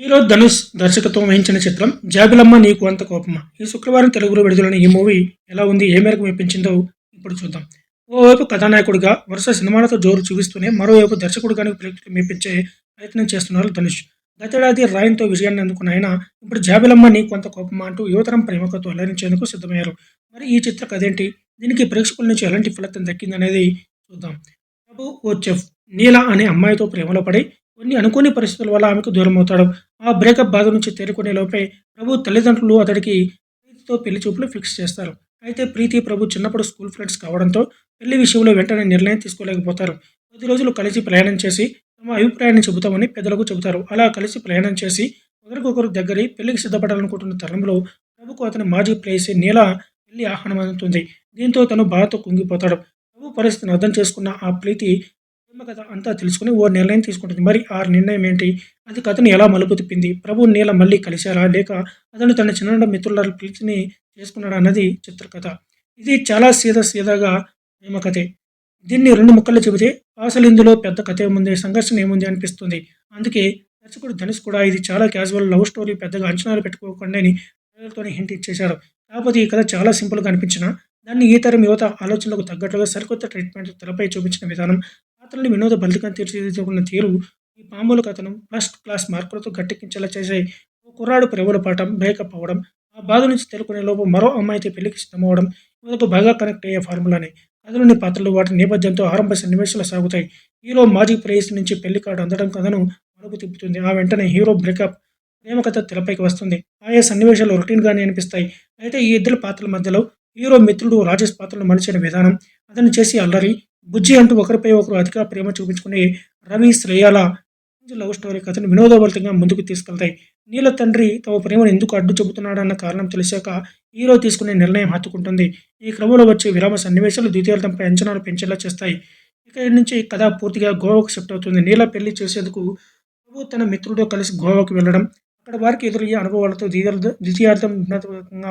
Hero Dhanush దర్శకత్వం వహించిన చిత్రం జాబిలమ్మ నీకు అంత కోపమా? ఈ శుక్రవారం తెలుగులో విడుదలైన ఈ మూవీ ఎలా ఉంది ఏ మేరకు మెప్పించిందో ఇప్పుడు చూద్దాం. ఓవైపు కథానాయకుడిగా వరుస సినిమాలతో జోరు చూపిస్తూనే మరోవైపు దర్శకుడిగానే ప్రేక్షకులు మెప్పించే ప్రయత్నం చేస్తున్నారు ధనుష్. గతేడాది రాయన్తో విజయాన్ని అందుకున్న ఆయన ఇప్పుడు జాబిలమ్మ నీకు అంత కోపమా అంటూ యువతరం ప్రేమకతో అలరించేందుకు సిద్ధమయ్యారు. మరి ఈ చిత్ర కథేంటి? దీనికి ప్రేక్షకుల నుంచి ఎలాంటి ఫలితం దక్కిందనేది చూద్దాం. ప్రభు ఓ చెఫ్ నీల అనే అమ్మాయితో ప్రేమలో పడి కొన్ని అనుకోని పరిస్థితుల వల్ల ఆమెకు దూరం అవుతాడు ఆ బ్రేకప్ బాధ నుంచి తేరుకునే లోపే ప్రభు తల్లిదండ్రులు అతడికి ప్రీతితో పెళ్ళి చూపులు ఫిక్స్ చేస్తారు. అయితే ప్రీతి ప్రభు చిన్నప్పుడు స్కూల్ ఫ్రెండ్స్ కావడంతో పెళ్ళి విషయంలో వెంటనే నిర్ణయం తీసుకోలేకపోతారు. కొద్ది రోజులు కలిసి ప్రయాణం చేసి తమ అభిప్రాయాన్ని చెబుతామని పెద్దలకు చెబుతారు. అలా కలిసి ప్రయాణం చేసి ఒకరికొకరు దగ్గరి పెళ్ళికి సిద్ధపడాలనుకుంటున్న తరుణంలో ప్రభుకు అతని మాజీ ప్రేయసి నీల పెళ్ళి ఆహ్వానం అందుతుంది దీంతో తను బాధతో కుంగిపోతాడు. ప్రభు పరిస్థితిని అర్థం చేసుకున్న ఆ ప్రీతి కథ అంతా తెలుసుకుని ఓ నిర్ణయం తీసుకుంటుంది. మరి ఆ నిర్ణయం ఏంటి? అది కథను ఎలా మలుపు తిప్పింది? ప్రభు నీల మళ్ళీ కలిశారా? లేక అతను తన చిన్న మిత్రుల పిలిచిని చేసుకున్నాడా అన్నది చిత్రకథ. ఇది చాలా సీదా సీదాగా ప్రేమ కథే. దీన్ని రెండు ముక్కలు చెబితే అసలు ఇందులో పెద్ద కథ ఏముంది సంఘర్షణ ఏముంది అనిపిస్తుంది. అందుకే దర్శకుడు ధనుష్ కూడా ఇది చాలా క్యాజువల్ లవ్ స్టోరీ పెద్దగా అంచనాలు పెట్టుకోకుండా ప్రజలతోనే హింట్ ఇచ్చేశారు. కాకపోతే ఈ కథ చాలా సింపుల్గా అనిపించిన దాన్ని ఈ తరం యువత ఆలోచనలకు తగ్గట్టుగా సరికొత్త ట్రీట్మెంట్ తెరపై చూపించిన విధానం పాత్రల్ని వినోద బలికం తీర్చిదిద్దుకున్న తీరు ఈ పాముల కథను ఫస్ట్ క్లాస్ మార్కులతో గట్టెక్కించేలా చేసే ఓ కుర్రాడు ప్రేమల పాఠం బ్రేకప్ అవ్వడం ఆ బాధ నుంచి తెలుకునే లోపు మరో అమ్మాయితో పెళ్ళికి సిద్ధమవడం యువతకు బాగా కనెక్ట్ అయ్యే ఫార్ములానే. కథలోని పాత్రలు వాటి నేపథ్యంతో ఆరంభ సన్నివేశాలు సాగుతాయి. హీరో మాజీ ప్రేయస్ నుంచి పెళ్ళి కార్డు అందడం కథను మలుపు తిప్పుతుంది. ఆ వెంటనే హీరో బ్రేకప్ ప్రేమ కథ తెరపైకి వస్తుంది. ఆయా సన్నివేశాలు రొటీన్గానే అనిపిస్తాయి. అయితే ఈ ఇద్దరు పాత్రల మధ్యలో హీరో మిత్రుడు రాజేష్ పాత్రను మలిచిన విధానం అతను చేసి అల్లరి బుజ్జి అంటూ ఒకరిపై ఒకరు అధిక ప్రేమ చూపించుకునే రవి శ్రేయాల లవ్ స్టోరీ కథను వినోదభరితంగా ముందుకు తీసుకెళ్తాయి. నీల తండ్రి తమ ప్రేమను ఎందుకు అడ్డు చెబుతున్నాడన్న కారణం తెలిసాక హీరో తీసుకునే నిర్ణయం హత్తుకుంటుంది. ఈ క్రమంలో వచ్చే విరామ సన్నివేశాలు ద్వితీయార్థంపై అంచనాలు పెంచేలా చేస్తాయి. ఇక నుంచి కథ పూర్తిగా గోవాకు షిఫ్ట్ అవుతుంది. నీల పెళ్ళి చేసేందుకు ప్రభు తన మిత్రుడితో కలిసి గోవాకు వెళ్ళడం అక్కడ వారికి ఎదురయ్యే అనుభవాలతో ద్వితీయార్థం ద్వితీయార్థం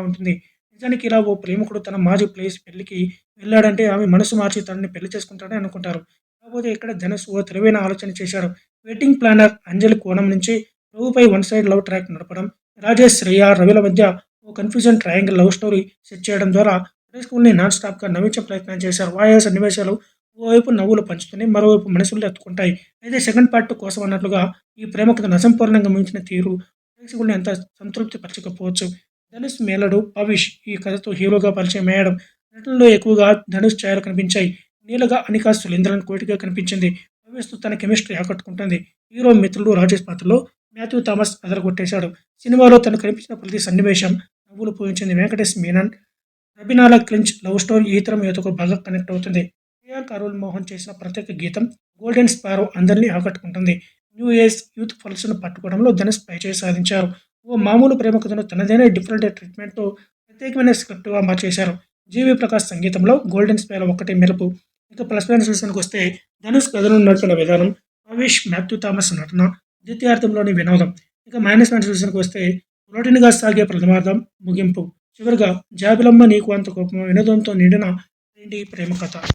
ఉంటుంది. నిజానికి ఇలా ఓ ప్రేమికుడు తన మాజీ ప్లేస్ పెళ్ళికి వెళ్ళాడంటే ఆమె మనసు మార్చి తనని పెళ్ళి చేసుకుంటాడని అనుకుంటారు. కాకపోతే ఇక్కడ ధనుష్ ఓ తెలివైన ఆలోచన చేశాడు. వెడ్డింగ్ ప్లానర్ అంజలి కోణం నుంచి ప్రభుపై వన్ సైడ్ లవ్ ట్రాక్ నడపడం రాజేష్ శ్రేయ రవిల మధ్య ఓ confusion triangle love story set చేయడం ద్వారా ప్రేక్షకుల్ని నాన్ స్టాప్గా నవ్వించే ప్రయత్నం చేశారు. ఆయా సన్నివేశాలు ఓవైపు నవ్వులు పంచుతున్నాయి మరోవైపు మనసులు ఎత్తుకుంటాయి. అయితే సెకండ్ పార్ట్ కోసం అన్నట్లుగా ఈ ప్రేమ కథను అసంపూర్ణంగా మించిన తీరు ప్రేక్షకుల్ని అంత సంతృప్తి పరచకపోవచ్చు ధనుష్ మేలడు పవిష్ ఈ కథతో హీరోగా పరిచయం అయ్యడం. నటుల్లో ఎక్కువగా ధనుష్ ఛాయలు కనిపించాయి. నీలగా అనికా సులేంద్రన్ కోటిగా కనిపించింది. పవిష్తో తన కెమిస్ట్రీ ఆకట్టుకుంటుంది. హీరో మిత్రుడు రాజేష్ పాత్రలో మాథ్యూ థామస్ అదరగొట్టేశాడు. సినిమాలో తను కనిపించిన ప్రతి సన్నివేశం నవ్వులు పోయించింది వెంకటేష్ మీనన్. రబినాల క్లించ్ లవ్ స్టోరీ ఈ తరం యువతకు బాగా కనెక్ట్ అవుతుంది. ప్రియాంక అరుల్ మోహన్ చేసిన ప్రత్యేక గీతం గోల్డెన్ స్పారో అందరినీ ఆకట్టుకుంటుంది. న్యూ ఏజ్ యూత్ ఫల్స్ను పట్టుకోవడంలో ధనుష్ పైచేయి సాధించారు. ఓ మామూలు ప్రేమ కథను తనదైన డిఫరెంట్ ట్రీట్మెంట్తో ప్రత్యేకమైన స్క్రిప్ట్గా మార్చేశారు. జీవి ప్రకాష్ సంగీతంలో గోల్డెన్ స్పేర్ ఒకటి మెరుపు. ఇక ప్లస్ పాయింట్స్ విషయానికి వస్తే ధనుష్ కథను నడిపిన విధానం అవిష్ మాథ్యూ థామస్ నటన ద్వితీయార్థంలోని వినోదం. ఇక మైనస్ పాయింట్స్ విషయానికి వస్తే రొటీన్గా సాగే ప్రథమార్థం ముగింపు. చివరిగా జాబిలమ్మ నీకు అంత కోపం వినోదంతో నిండిన ప్రేమ కథ.